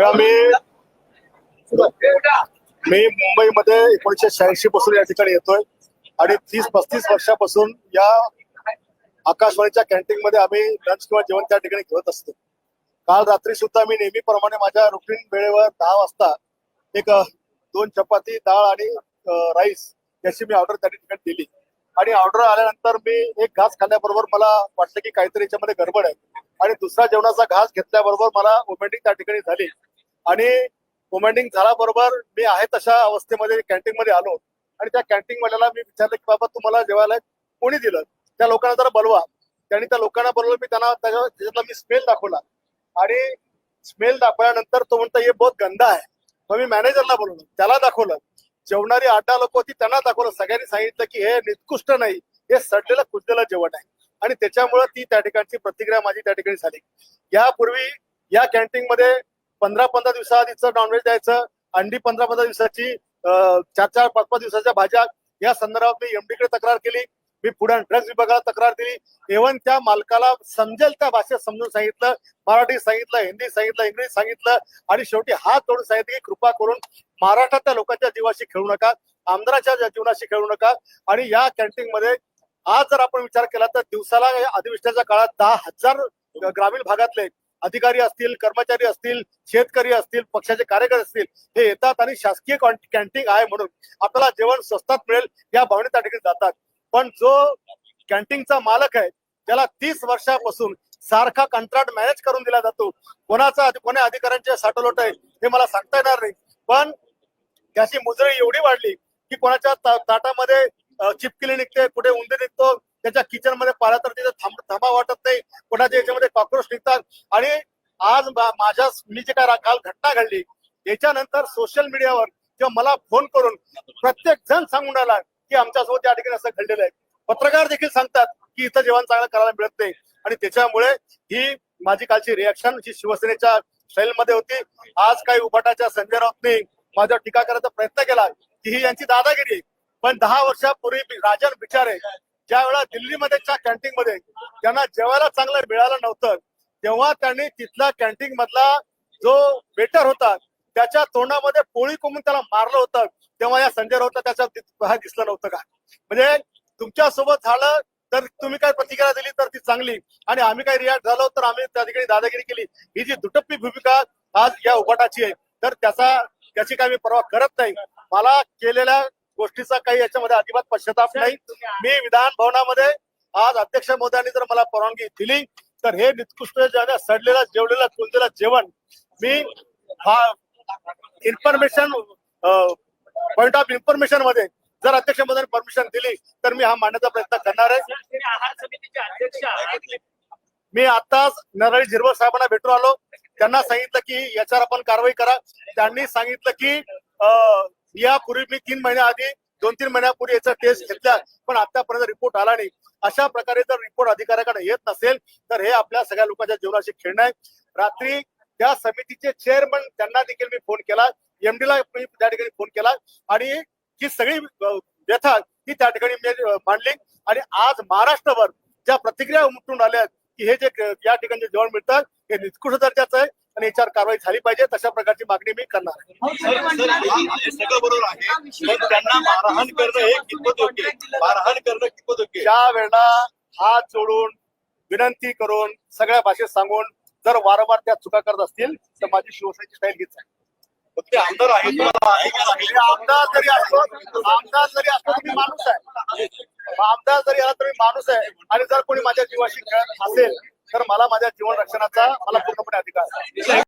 बघा मी मी मुंबईमध्ये एकोणीशे शहाऐंशी पासून या ठिकाणी येतोय आणि तीस पस्तीस वर्षापासून या आकाशवाणीच्या कॅन्टीन मध्ये आम्ही लंच किंवा जेवण त्या ठिकाणी घेत असतो. काल रात्री सुद्धा मी नेहमीप्रमाणे माझ्या रुटीन वेळेवर दहा वाजता एक दोन चपाती डाळ आणि राईस याची मी ऑर्डर त्या ठिकाणी दिली. आणि ऑर्डर आल्यानंतर मी एक घास खाल्ल्याबरोबर मला वाटलं की काहीतरी याच्यामध्ये गडबड आहे. आणि दुसरा जेवणाचा घास घेतल्याबरोबर मला वोमेंटिंग त्या ठिकाणी झाली. आणि वोमेंटिंग झाल्याबरोबर मी आहे तशा अवस्थेमध्ये कॅन्टीन मध्ये आलो. आणि त्या कॅन्टीन वाल्याला मी विचारलं की बाबा तुम्हाला जेवायला कोणी दिलं? त्या लोकांना जरा बोलवा. त्यांनी त्या लोकांना बोलवलं मी त्यांना त्याच्या- त्याच्यातला मी स्मेल दाखवला. आणि स्मेल दाखवल्यानंतर तो म्हणतो हे बहुत गंदा आहे. मग मी मॅनेजरला बोलवलं त्याला दाखवलं. जेवणारी आठ दहा लोक होती त्यांना दाखवलं. सगळ्यांनी सांगितलं की हे निकृष्ट नाही. हे सडलेलं कुजलेलं जेवण आहे. आणि त्याच्यामुळे ती त्या ठिकाणची प्रतिक्रिया माझी त्या ठिकाणी झाली. यापूर्वी या कॅन्टीन मध्ये पंधरा पंधरा दिवसाआधीचं नॉनव्हेज द्यायचं अंडी पंधरा पंधरा दिवसाची चार चार पाच पाच दिवसाच्या भाज्या या संदर्भात मी एमडीकडे तक्रार केली. मी पुढे ड्रग्ज विभागाला तक्रार दिली. इव्हन त्या मालकाला समजेल त्या भाषेत समजून सांगितलं मराठी सांगितलं हिंदी सांगितलं इंग्लिश सांगितलं आणि शेवटी हात तोडून सांगितलं की कृपा करून महाराष्ट्रातल्या लोकांच्या जीवाशी खेळू नका आमदाराच्या जीवनाशी खेळू नका आणि या कॅन्टीन मध्ये आज जर आपण विचार केला तर दिवसाला अधिवेशनाच्या काळात दहा हजार ग्रामीण भागातले अधिकारी असतील कर्मचारी असतील शेतकरी असतील पक्षाचे कार्यकर्ते असतील हे येतात आणि शासकीय कॅन्टीन आहे म्हणून आपल्याला जेवण स्वस्तात मिळेल या भावने त्या ठिकाणी जातात. पण जो कॅन्टीनचा मालक आहे त्याला तीस वर्षापासून सारखा कंत्राट मॅनेज करून दिला जातो. कोणाचा कोण्या अधिकाऱ्यांचे साठलोट आहे हे मला सांगता येणार नाही. पण त्याची मुजरी एवढी वाढली की कोणाच्या ता- ताटामध्ये चिपकिली निघते कुठे उंदीर निघतो त्याच्या किचनमध्ये पाहिला तर तिथे थांब थांबा वाटत नाही. कोणाच्या याच्यामध्ये कॉक्रोच निघतात. आणि आज माझ्या मी जे काय काल घटना घडली त्याच्यानंतर सोशल मीडियावर किंवा मला फोन करून प्रत्येक जण सांगून राहिला की आमच्यासोबत या ठिकाणी असं घडलेलं आहे. पत्रकार देखील सांगतात की इथं जेवण चांगलं करायला मिळत नाही. आणि त्याच्यामुळे ही माझी कालची रिॲक्शन जी शिवसेनेच्या स्टाईलमध्ये होती आज काही उभाटाच्या संजय राऊतने माझ्यावर टीका करायचा प्रयत्न केला की ही यांची दादागिरी. पण दहा वर्षापूर्वी राजन बिचारे ज्या वेळा दिल्लीमध्येच्या कॅन्टीन मध्ये त्यांना जेवायला चांगलं मिळालं नव्हतं तेव्हा त्यांनी तिथला कॅन्टीन मधला जो वेटर होता त्याच्या तोंडामध्ये पोळी कोंबून त्याला मारलं होतं. तेव्हा या संजय राऊतला त्याच्या दिसलं नव्हतं का? म्हणजे तुमच्यासोबत झालं तर तुम्ही काय प्रतिक्रिया दिली तर ती चांगली. आणि आम्ही काय रिॲक्ट झालो तर आम्ही त्या ठिकाणी दादागिरी केली. ही जी दुटप्पी भूमिका आज या उभाटाची आहे तर त्याचा त्याची काही मी पर्वा करत नाही. मला केलेल्या गोष्टीचा काही याच्यामध्ये अजिबात पश्चाताप नाही. मी विधान भवनामध्ये आज अध्यक्ष महोदयांनी जर मला परवानगी दिली तर हे निकृष्ट सडलेला सडलेलं जेवलेलं जेवण मी हा इन्फॉर्मेशन पॉइंट ऑफ इन्फॉर्मेशनमध्ये जर अध्यक्ष महोदयांनी परमिशन दिली तर मी हा मांडण्याचा प्रयत्न करणार आहे. मी आताच नरळी झिरवळ साहेबांना भेटून आलो. त्यांना सांगितलं की याच्यावर आपण कारवाई करा. त्यांनी सांगितलं की अं, यापूर्वी मी तीन महिन्या आधी दोन तीन महिन्यापूर्वी याचा टेस्ट घेतला पण आतापर्यंत रिपोर्ट आला नाही. अशा प्रकारे जर रिपोर्ट अधिकाऱ्याकडे येत नसेल तर हे आपल्या सगळ्या लोकांच्या जीवनाशी खेळणं आहे. रात्री त्या समितीचे चेअरमन त्यांना देखील मी फोन केला. एमडीला मी त्या ठिकाणी फोन केला. आणि ही सगळी व्यथा ही त्या ठिकाणी मी मांडली. आणि आज महाराष्ट्रभर ज्या प्रतिक्रिया उमटून आल्या की हे जे या ठिकाणी जेवण मिळतात हे निकृष्ट दर्जाचं आहे आणि याच्यावर कारवाई झाली पाहिजे तशा प्रकारची मागणी मी करणार आहे. सर सर सगळं बरोबर आहे. पण त्यांना मारहाण करणं हे कितपत योग्य आहे? मारहाण करणं कितपत योग्य आहे? ज्या वेळेला हात जोडून विनंती करून सगळ्या भाषेत सांगून जर वारंवार त्या चुका करत असतील तर माझी शिवसेनेची स्टाईल हीच आहे. ते आमदार आहेत तुम्हाला ऐकायला म्हणजे आमदार जरी असतो आमदार जरी असतो मी माणूस आहे. आमदार जरी आला तरी माणूस आहे. आणि जर कोणी माझ्या जीवाशी खेळत असेल तर मला माझ्या जीवन रक्षणाचा मला पूर्णपणे अधिकार